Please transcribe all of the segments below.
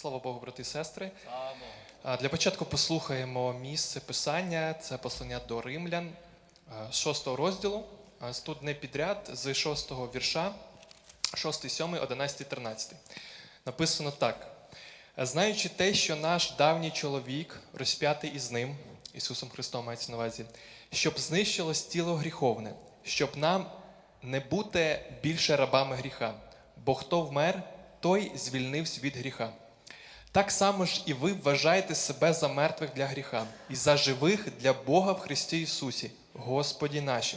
Слава Богу, брати і сестри. Для початку послухаємо місце писання. Це послання до римлян, а, шостого розділу. А, Тут не підряд з шостого вірша, 6, 7, 11, 13. Написано так: знаючи те, що наш давній чоловік розп'ятий із ним, Ісусом Христом мається на увазі, щоб знищилось тіло гріховне, щоб нам не бути більше рабами гріха. Бо хто вмер, той звільнився від гріха. Так само ж і ви вважаєте себе за мертвих для гріха, і за живих для Бога в Христі Ісусі, Господі наші.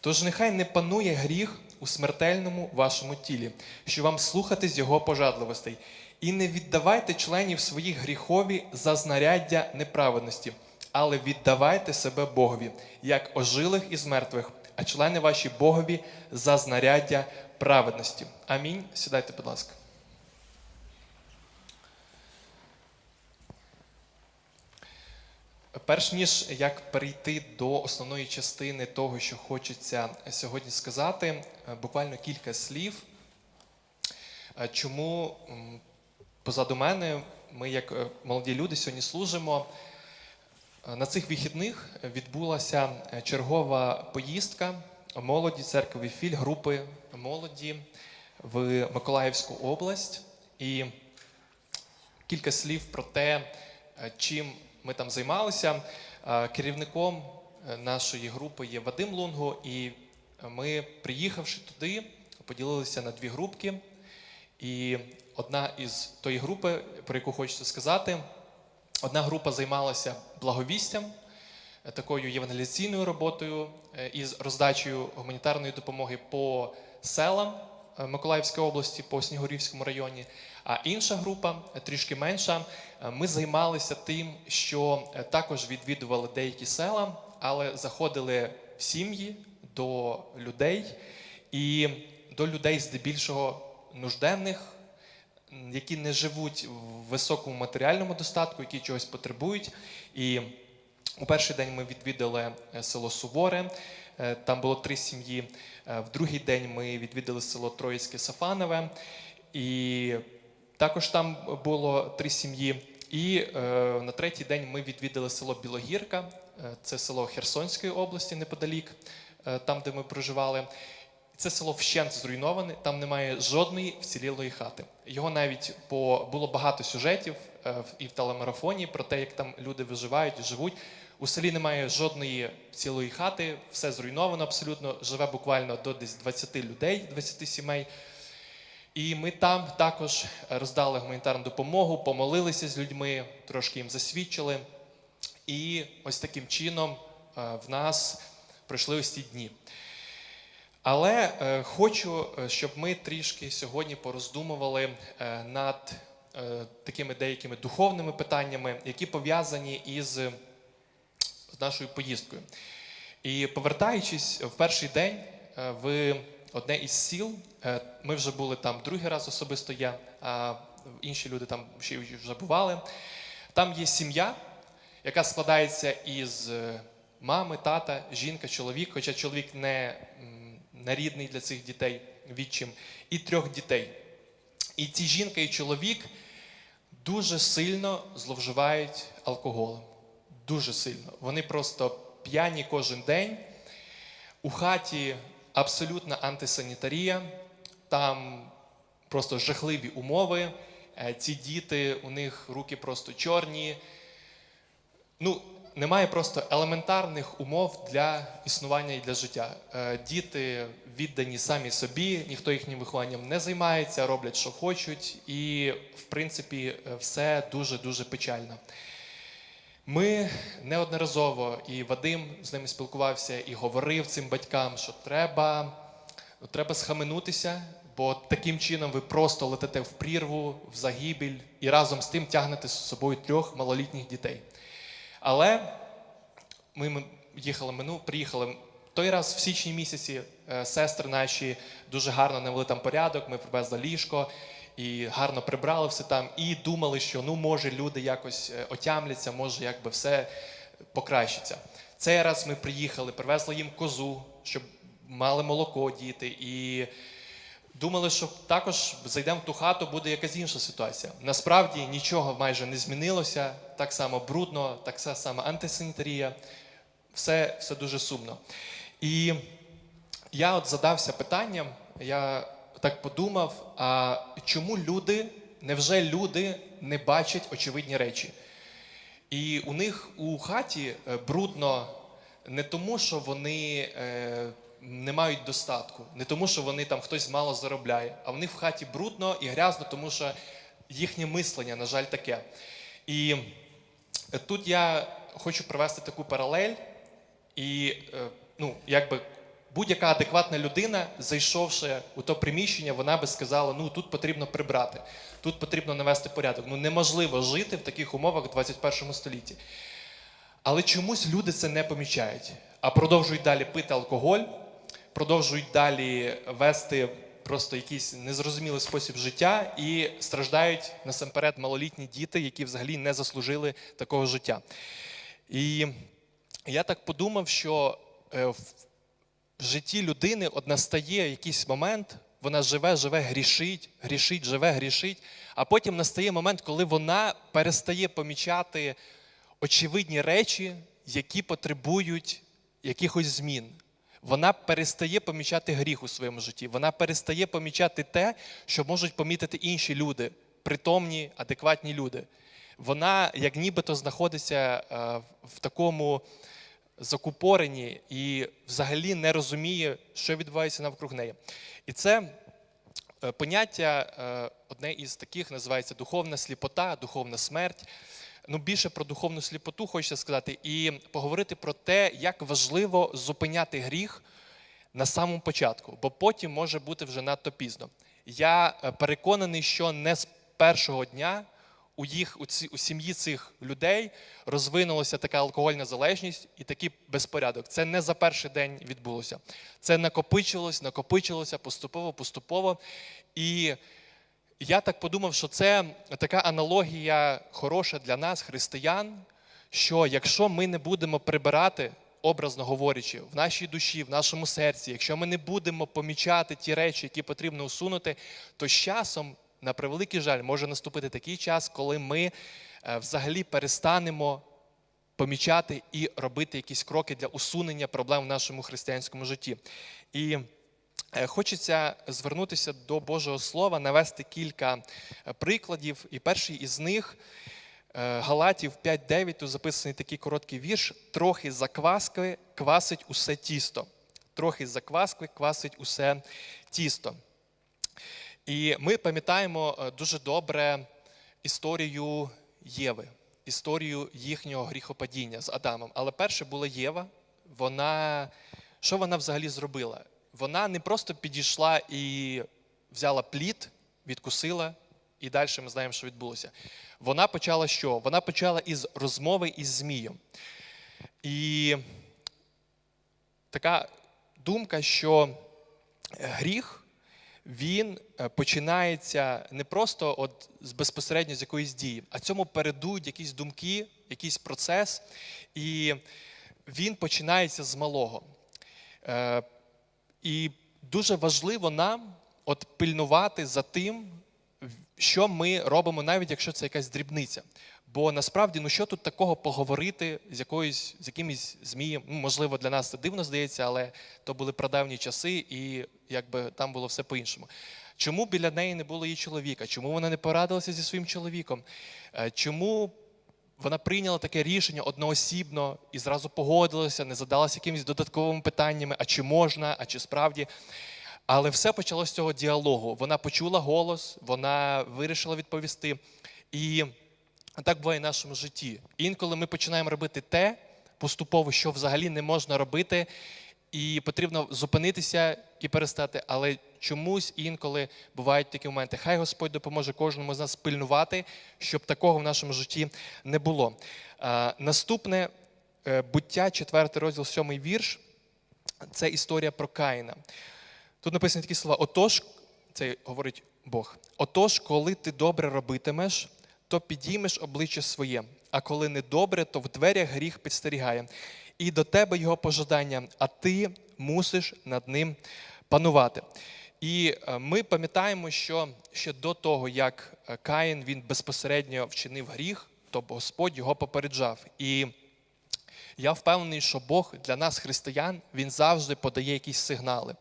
Тож нехай не панує гріх у смертельному вашому тілі, що вам слухатись Його пожадливостей, і не віддавайте членів своїх гріхові за знаряддя неправедності, але віддавайте себе Богові, як ожилих із мертвих, а члени ваші Богові за знаряддя праведності. Амінь. Сідайте, будь ласка. Перш ніж як перейти до основної частини того, що хочеться сьогодні сказати, е, буквально кілька слів. Е, Чому позаду мене ми, як е, молоді люди, сьогодні служимо. На цих вихідних відбулася чергова поїздка молоді церкви Філь групи молоді в Миколаївську область. І кілька слів про те, чим ми там займалися. Е, Керівником е, нашої групи є Вадим Лунго, і ми, приїхавши туди, поділилися на дві групки. І одна із тої групи, про яку хочеться сказати, одна група займалася благовістям, е, такою євангелізаційною роботою е, із роздачею гуманітарної допомоги по селам е, Миколаївської області, по Снігурівському районі. А інша група, трішки менша, е, ми займалися тим, що е, також відвідували деякі села, але заходили в сім'ї до людей і до людей здебільшого нужденних, які не живуть в високому матеріальному достатку, які чогось потребують. І у перший день ми відвідали е, село Суворе, там було три сім'ї. В другий день ми відвідали село Троїцьке Сафанове, і також там було три сім'ї. І е, на третій день ми відвідали село Білогірка, е, це село Херсонської області неподалік, е, там, де ми проживали. Це село вщент зруйноване, там немає жодної вцілілої хати. Його навіть по було багато сюжетів е, і в телемарафоні про те, як там люди виживають і живуть. У селі немає жодної цілої хати, все зруйновано абсолютно. Живе буквально до десь 20 людей, 20 сімей. І ми там також роздали гуманітарну допомогу, помолилися з людьми, трошки їм засвідчили. І ось таким чином е, в нас пройшли ось ці дні. Але е, хочу, е, щоб ми трішки сьогодні пороздумували над такими деякими духовними питаннями, які пов'язані із нашою поїздкою. І повертаючись в перший день е, в одне із сіл, е, ми вже були там другий раз особисто я, а інші люди там ще вже бували. Там є сім'я, яка складається із е, мами, тата, жінка, чоловік, хоча чоловік не, не рідний для цих дітей відчим, і трьох дітей. І ці жінка і чоловік дуже сильно зловживають алкоголем. Дуже сильно. Вони просто п'яні кожен день. У хаті абсолютна антисанітарія, там просто жахливі умови. Е, Ці діти, у них руки просто чорні. Ну, немає просто елементарних умов для існування і для життя. Е, Діти віддані самі собі, ніхто їхнім вихованням не займається, роблять, що хочуть, і, в принципі, е, все дуже-дуже печально. Ми неодноразово, і Вадим з ними спілкувався і говорив цим батькам, що треба, треба схаменутися, бо таким чином ви просто летите в прірву, в загибель і разом з тим тягнете з собою трьох малолітніх дітей. Але ми їхали мину, приїхали. Той раз в січні місяці е, сестри наші дуже гарно навели там порядок, ми привезли ліжко і гарно прибрали все там, і думали, що ну може люди якось е, отямляться, може якби все покращиться. Цей раз ми приїхали, привезли їм козу, щоб мали молоко діти, і Думали, що також зайдемо в ту хату, буде якась інша ситуація. Насправді нічого майже не змінилося. Так само брудно, так само антисанітарія. Все, все дуже сумно. І я от задався питанням, я так подумав: а чому люди, невже люди не бачать очевидні речі? І у них у хаті е, брудно не тому, що вони е, не мають достатку, не тому, що вони там хтось мало заробляє, а в них в хаті брудно і грязно, тому що їхнє мислення, на жаль, таке. І е, тут я хочу провести таку паралель, і ну, якби будь-яка адекватна людина, зайшовши у то приміщення, вона би сказала: ну тут потрібно прибрати, тут потрібно навести порядок. Ну неможливо жити в таких умовах в 21 столітті. Але чомусь люди це не помічають, а продовжують далі пити алкоголь, продовжують далі вести просто якийсь незрозумілий спосіб життя і страждають насамперед малолітні діти, які взагалі не заслужили такого життя. І я так подумав, що е, в в житті людини настає якийсь момент, вона живе, живе, грішить, грішить, живе, грішить, а потім настає момент, коли вона перестає помічати очевидні речі, які потребують якихось змін. Вона перестає помічати гріх у своєму житті. Вона перестає помічати те, що можуть помітити інші люди, притомні, адекватні люди. Вона, як нібито, знаходиться е, в такому закупорені і взагалі не розуміє, що відбувається навкруг неї. І це е, поняття е, одне із таких називається духовна сліпота, духовна смерть. Ну, більше про духовну сліпоту хочеться сказати, і поговорити про те, як важливо зупиняти гріх на самому початку, бо потім може бути вже надто пізно. Я е, переконаний, що не з першого дня у їх у, ці, у сім'ї цих людей розвинулася така алкогольна залежність і такий безпорядок. Це не за перший день відбулося. Це накопичилось, накопичилося поступово, поступово. І я так подумав, що це така аналогія хороша для нас, християн, що якщо ми не будемо прибирати, образно говорячи, в нашій душі, в нашому серці, якщо ми не будемо помічати ті речі, які потрібно усунути, то з часом, на превеликий жаль, може наступити такий час, коли ми е, взагалі перестанемо помічати і робити якісь кроки для усунення проблем в нашому християнському житті. І Е, Хочеться звернутися до Божого Слова, навести кілька е, прикладів. І перший із них Галатів 5.9, тут записаний такий короткий вірш: трохи закваски квасить усе тісто. Трохи закваски квасить усе тісто. І ми пам'ятаємо дуже добре історію Єви, історію їхнього гріхопадіння з Адамом. Але перше була Єва. Вона, що вона взагалі зробила? вона не просто підійшла і взяла плід, відкусила, і далі ми знаємо, що відбулося. Вона почала що? Вона почала із розмови із Змієм. І така думка, що гріх, він е, починається не просто от з безпосередньо з якоїсь дії, а цьому передують якісь думки, якийсь процес, і він починається з малого. Е, і дуже важливо нам от пильнувати за тим, що ми робимо, навіть якщо це якась дрібниця. Бо насправді, ну що тут такого поговорити з якоюсь з якимось змієм? Ну, можливо, для нас це дивно здається, але то були прадавні часи, і якби там було все по-іншому. Чому біля неї не було її чоловіка? Чому вона не порадилася зі своїм чоловіком? Е, чому вона прийняла таке рішення одноосібно і зразу погодилася, не задалася якимись додатковими питаннями, а чи можна, а чи справді. Але все почалося з цього діалогу. Вона почула голос, вона вирішила відповісти. І так буває в нашому житті. Інколи ми починаємо робити те поступово, що взагалі не можна робити, і потрібно зупинитися і перестати. Але чомусь інколи бувають такі моменти. Хай Господь допоможе кожному з нас пильнувати, щоб такого в нашому житті не було. Наступне е, буття, 4 розділ, 7 вірш це історія про Каїна. Тут написані такі слова: отож, це говорить Бог. Отож, коли ти добре робитимеш, то підіймеш обличчя своє, а коли не добре, то в дверях гріх підстерігає. І до тебе його пожадання, а ти мусиш над ним панувати. І е, ми пам'ятаємо, що ще до того, як е, Каїн він безпосередньо вчинив гріх, то Господь його попереджав. І я впевнений, що Бог для нас, християн, Він завжди подає якісь сигнали.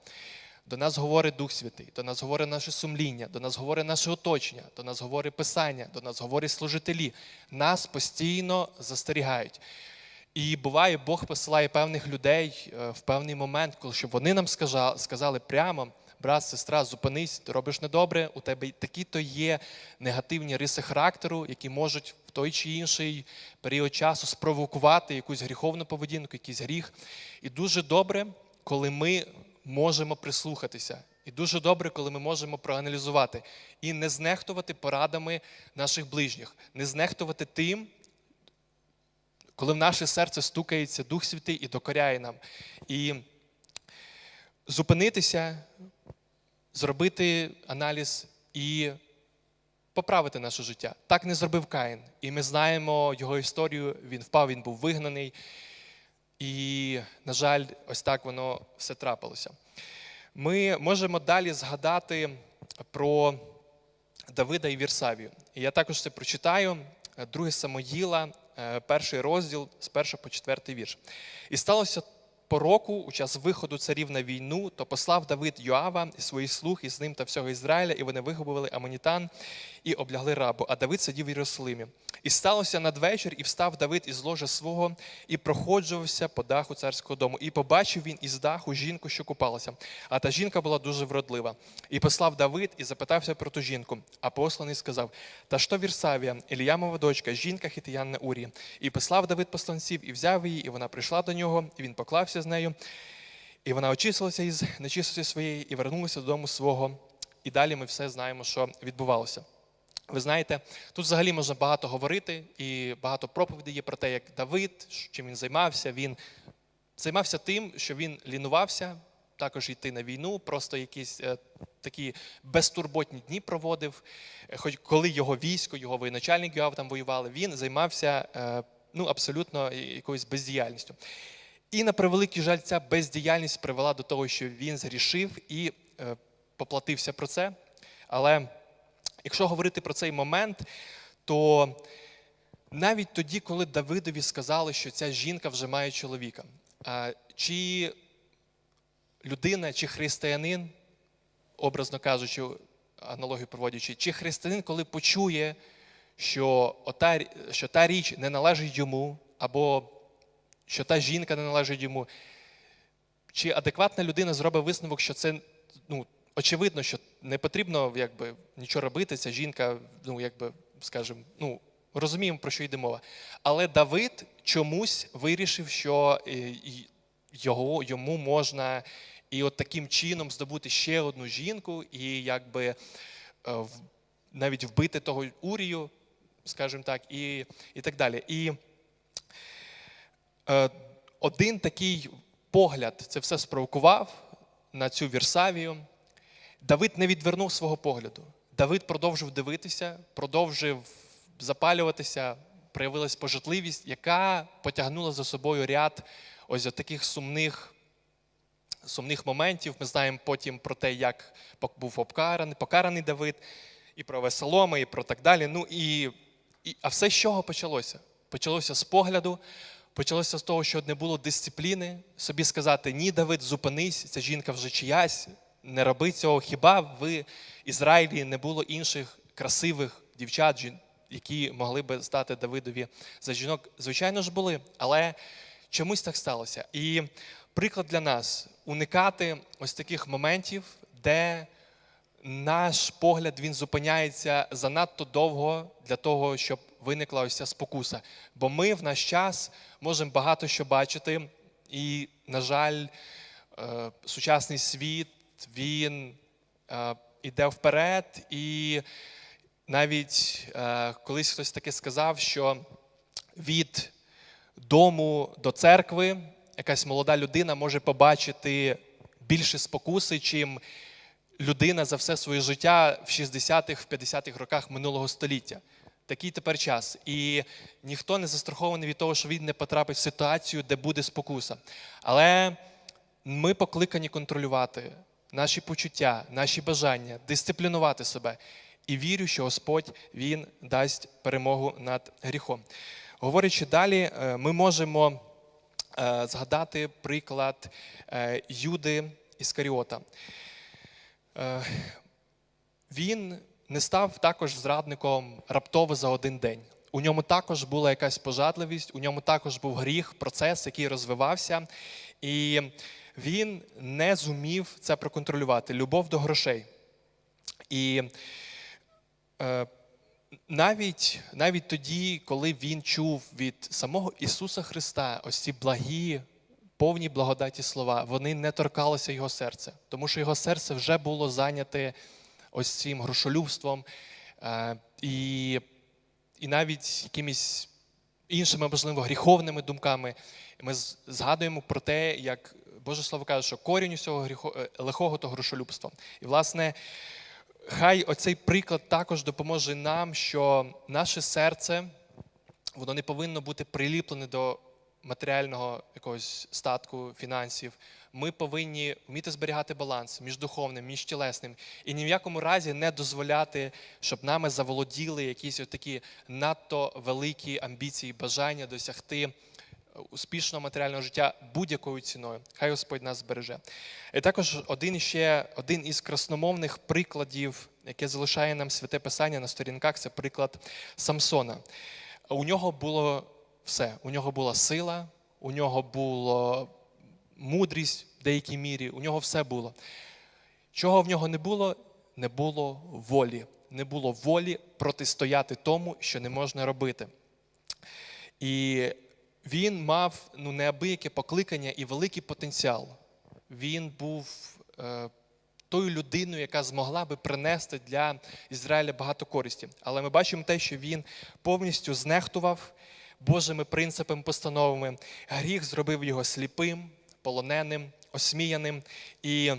До нас говорить Дух Святий, до нас говорить наше сумління, до нас говорить наше оточення, до нас говорить Писання, до нас говорять служителі. Нас постійно застерігають. І буває, Бог посилає певних людей е, в певний момент, коли щоб вони нам сказали, прямо, брат, сестра, зупинись, ти робиш недобре, у тебе такі-то є негативні риси характеру, які можуть в той чи інший період часу спровокувати якусь гріховну поведінку, якийсь гріх. І дуже добре, коли ми можемо прислухатися. І дуже добре, коли ми можемо проаналізувати і не знехтувати порадами наших ближніх, не знехтувати тим, коли в наше серце стукається Дух Святий і докоряє нам. І зупинитися, зробити аналіз і поправити наше життя. Так не зробив Каїн. І ми знаємо його історію. Він впав, він був вигнаний. І, на жаль, ось так воно все трапилося. Ми можемо далі згадати про Давида і Вірсавію. І я також це прочитаю. 2 Самоїла, е, перший розділ з 1 по 4 вірш. І сталося по року, у час виходу царів на війну, то послав Давид Йоава і своїх слуг із ним та всього Ізраїля, і вони вигубили Амонітан і облягли рабу. А Давид сидів в Єрусалимі. І сталося надвечір, і встав Давид із ложа свого, і проходжувався по даху царського дому. І побачив він із даху жінку, що купалася. А та жінка була дуже вродлива. І послав Давид і запитався про ту жінку. А посланий сказав: Та що Вірсавія, Іліямова дочка, жінка хитиянна Урі. І послав Давид посланців, і взяв її, і вона прийшла до нього, і він поклався з нею. І вона очистилася із нечистості своєї і вернулася додому свого. І далі ми все знаємо, що відбувалося. Ви знаєте, тут взагалі можна багато говорити, і багато проповідей є про те, як Давид, чим він займався. Він займався тим, що він лінувався, також йти на війну, просто якісь е, такі безтурботні дні проводив. Е, Хоч коли його військо, його воєначальник Йоав там воювали, він займався е, ну, абсолютно якоюсь бездіяльністю. І на превеликий жаль, ця бездіяльність привела до того, що він згрішив і е, поплатився про це. Але якщо говорити про цей момент, то навіть тоді, коли Давидові сказали, що ця жінка вже має чоловіка, чи людина, чи християнин, образно кажучи, аналогію проводячи, чи християнин, коли почує, що, ота, що та річ не належить йому, або що та жінка не належить йому, чи адекватна людина зробить висновок, що це ну, очевидно, що не потрібно якби, нічого робити, ця жінка, ну, якби, скажімо, ну, розуміємо, про що йде мова. Але Давид чомусь вирішив, що е, його, йому можна і от таким чином здобути ще одну жінку, і якби е, навіть вбити того Урію, скажімо так, і, і так далі. І один такий погляд це все спровокував на цю Вірсавію. Давид не відвернув свого погляду. Давид продовжив дивитися, продовжив запалюватися, проявилась пожитливість, яка потягнула за собою ряд ось таких сумних, сумних моментів. Ми знаємо потім про те, як був обкараний, покараний Давид, і про Весоломи, і про так далі. Ну і, і, а все з чого почалося? Почалося з погляду, почалося з того, що не було дисципліни, собі сказати: ні, Давид, зупинись, ця жінка вже чиясь, не роби цього. Хіба в Ізраїлі не було інших красивих дівчат, які могли би стати Давидові за жінок? Звичайно ж були, але чомусь так сталося. І приклад для нас уникати ось таких моментів, де наш погляд він зупиняється занадто довго для того, щоб виникла ось ця спокуса. Бо ми в наш час можемо багато що бачити, і, на жаль, е, сучасний світ він е, іде вперед, і навіть е, колись хтось таки сказав, що від дому до церкви якась молода людина може побачити більше спокуси, чим людина за все своє життя в 60-х, в 50-х роках минулого століття. Такий тепер час. І ніхто не застрахований від того, що він не потрапить в ситуацію, де буде спокуса. Але ми покликані контролювати наші почуття, наші бажання, дисциплінувати себе. І вірю, що Господь Він дасть перемогу над гріхом. Говорячи далі, е, ми можемо е, згадати приклад е, Юди Іскаріота. Він не став також зрадником раптово за один день. У ньому також була якась пожадливість, у ньому також був гріх, процес, який розвивався, і він не зумів це проконтролювати. Любов до грошей. І е, навіть, навіть тоді, коли він чув від самого Ісуса Христа ось ці благі, повні благодаті слова, вони не торкалися його серця, тому що його серце вже було зайняте ось цим грошолюбством е, і, і навіть якимись іншими, можливо, гріховними думками. Ми згадуємо про те, як Боже Слово каже, що корінь усього гріхо, е, лихого то грошолюбство. І, власне, хай оцей приклад також допоможе нам, що наше серце воно не повинно бути приліплене до матеріального якогось статку, фінансів. Ми повинні вміти зберігати баланс між духовним, між тілесним, і ні в якому разі не дозволяти, щоб нами заволоділи якісь такі надто великі амбіції, бажання досягти успішного матеріального життя будь-якою ціною. Хай Господь нас збереже. І також один ще один із красномовних прикладів, яке залишає нам святе писання на сторінках, це приклад Самсона. У нього було все. У нього була сила, у нього була мудрість в деякій мірі, у нього все було. Чого в нього не було? Не було волі. Не було волі протистояти тому, що не можна робити. І він мав ну, неабияке покликання і великий потенціал. Він був е, тою людиною, яка змогла би принести для Ізраїля багато користі. Але ми бачимо те, що він повністю знехтував Божими принципами, постановами. Гріх зробив його сліпим, полоненим, осміяним. І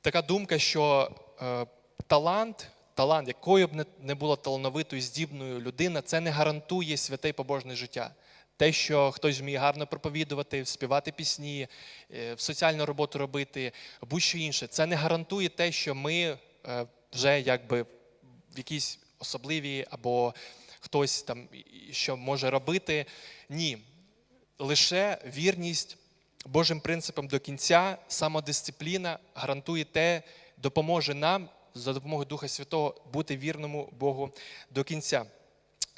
така думка, що е, талант, талант, якою б не- була талановитою, здібною людина, це не гарантує святе й побожне життя. Те, що хтось вміє гарно проповідувати, співати пісні, е, соціальну роботу робити, будь-що інше, це не гарантує те, що ми е, вже якби в якійсь особливі або хтось там що може робити. Ні. Лише вірність Божим принципам до кінця, самодисципліна гарантує те, допоможе нам за допомогою Духа Святого бути вірному Богу до кінця.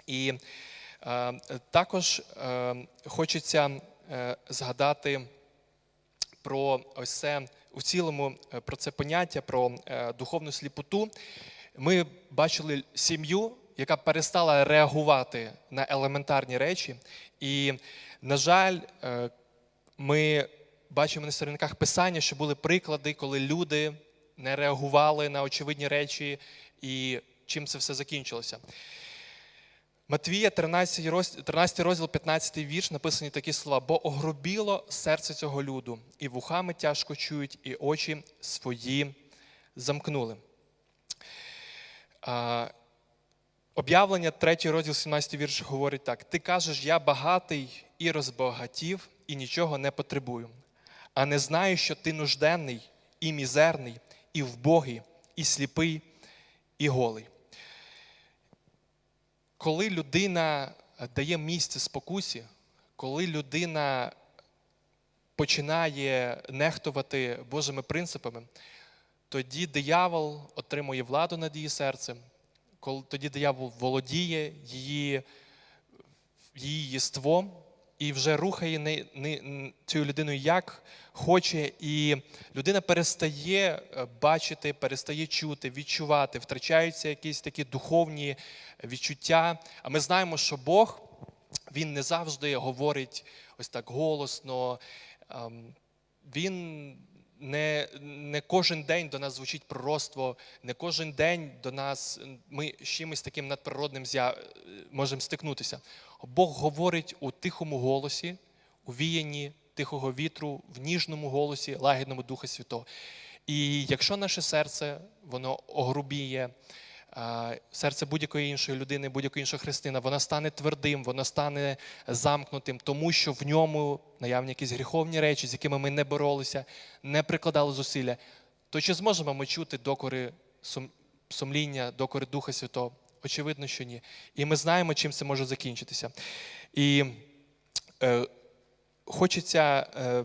І е, також е, хочеться е, згадати про ось це у цілому е, про це поняття, про е, духовну сліпоту. Ми бачили сім'ю, яка перестала реагувати на елементарні речі. І, на жаль, е, ми бачимо на сторінках писання, що були приклади, коли люди не реагували на очевидні речі, і чим це все закінчилося. Матвія, 13 розділ, 13 розділ, 15 вірш, написані такі слова: бо огрубіло серце цього люду, і вухами тяжко чують, і очі свої замкнули. Об'явлення 3 розділ 17 вірш говорить так: Ти кажеш, я багатий і розбагатів, і нічого не потребую. А не знаю, що ти нужденний і мізерний, і вбогий, і сліпий, і голий. Коли людина дає місце спокусі, коли людина починає нехтувати Божими принципами, тоді диявол отримує владу над її серцем, коли тоді диявол володіє її, її єством і вже рухає не, не, цю людину як хоче, і людина перестає е, бачити, перестає чути, відчувати, втрачаються якісь такі духовні відчуття. А ми знаємо, що Бог він не завжди говорить ось так голосно. ем, Він не, не кожен день до нас звучить пророцтво, не кожен день до нас ми з чимось таким надприродним зя- можемо стикнутися. Бог говорить у тихому голосі, у віянні тихого вітру, в ніжному голосі, лагідному Духа Святого. І якщо наше серце воно огрубіє, е, серце будь-якої іншої людини, будь-якої іншого христина, воно стане твердим, воно стане замкнутим, тому що в ньому наявні якісь гріховні речі, з якими ми не боролися, не прикладали зусилля, то чи зможемо ми чути докори сумління, докори Духа Святого? Очевидно, що ні. І ми знаємо, чим це може закінчитися. І е, хочеться е,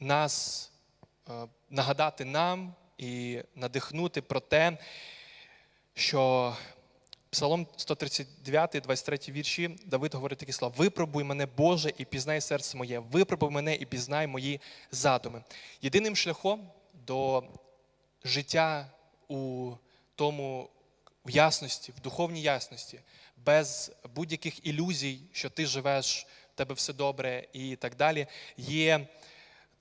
нас е, нагадати нам і надихнути про те, що Псалом 139, 23 вірші, Давид говорить такі слова: Випробуй мене, Боже, і пізнай серце моє, випробуй мене і пізнай мої задуми. Єдиним шляхом до життя у тому в ясності, в духовній ясності, без будь-яких ілюзій, що ти живеш, в тебе все добре і так далі, є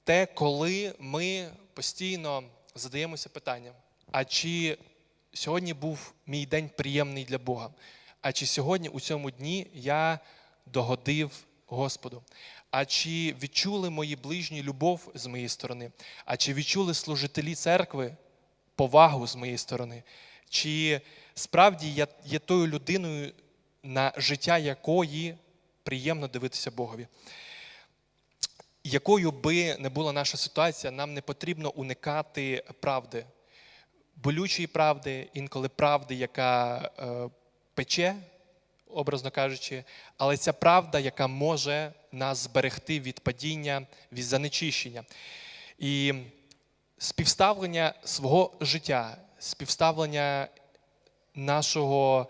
те, коли ми постійно задаємося питанням: а чи сьогодні був мій день приємний для Бога? А чи сьогодні у цьому дні я догодив Господу? А чи відчули мої ближні любов з моєї сторони? А чи відчули служителі церкви повагу з моєї сторони? Чи справді я є тою людиною, на життя якої приємно дивитися Богові? Якою би не була наша ситуація, нам не потрібно уникати правди, болючої правди, інколи правди, яка е, пече, образно кажучи, але ця правда, яка може нас зберегти від падіння, від занечищення. І співставлення свого життя, співставлення нашого,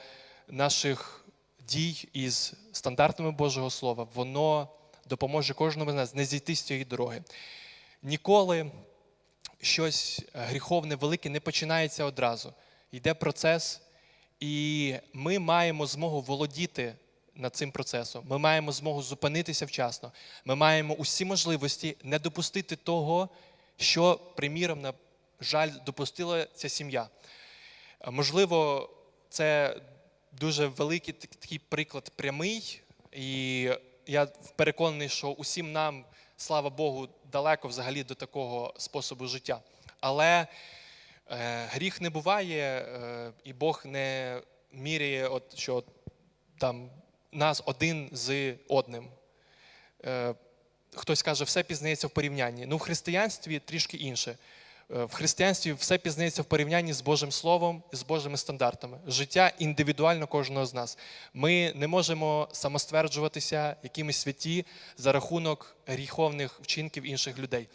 наших дій із стандартами Божого Слова, воно допоможе кожному з нас не зійти з цієї дороги. Ніколи щось гріховне, велике не починається одразу. Йде процес, і ми маємо змогу володіти над цим процесом. Ми маємо змогу зупинитися вчасно. Ми маємо усі можливості не допустити того, що, приміром, на жаль, допустила ця сім'я. Можливо, це дуже великий такий приклад прямий, і я переконаний, що усім нам, слава Богу, далеко взагалі до такого способу життя. Але е, гріх не буває, е, і Бог не міряє, от, що там нас один з одним. Е, хтось каже, все пізнається в порівнянні. Ну, в християнстві трішки інше. Е, В християнстві все пізнається в порівнянні з Божим Словом і з Божими стандартами. Життя індивідуально кожного з нас. Ми не можемо самостверджуватися якимись святі за рахунок гріховних вчинків інших людей.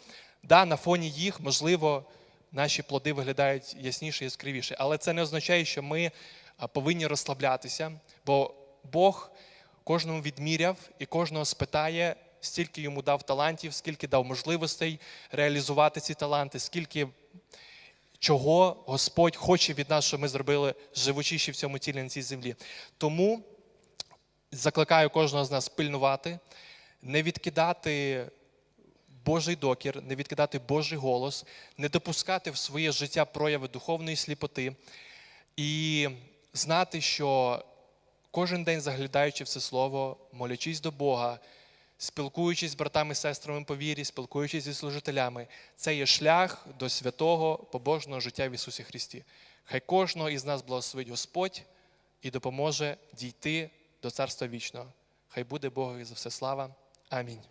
Да, на фоні їх, можливо, наші плоди виглядають ясніше і яскравіше, але це не означає, що ми повинні розслаблятися, бо Бог кожному відміряв і кожного спитає, стільки йому дав талантів, скільки дав можливостей реалізувати ці таланти, скільки чого Господь хоче від нас, щоб ми зробили живучи ще в цьому тілі на цій землі. Тому закликаю кожного з нас пильнувати, не відкидати Божий докір, не відкидати Божий голос, не допускати в своє життя прояви духовної сліпоти і знати, що кожен день заглядаючи в це слово, молячись до Бога, спілкуючись з братами і сестрами по вірі, спілкуючись зі служителями, це є шлях до святого побожного життя в Ісусі Христі. Хай кожного із нас благословить Господь і допоможе дійти до Царства Вічного. Хай буде Богові за все слава. Амінь.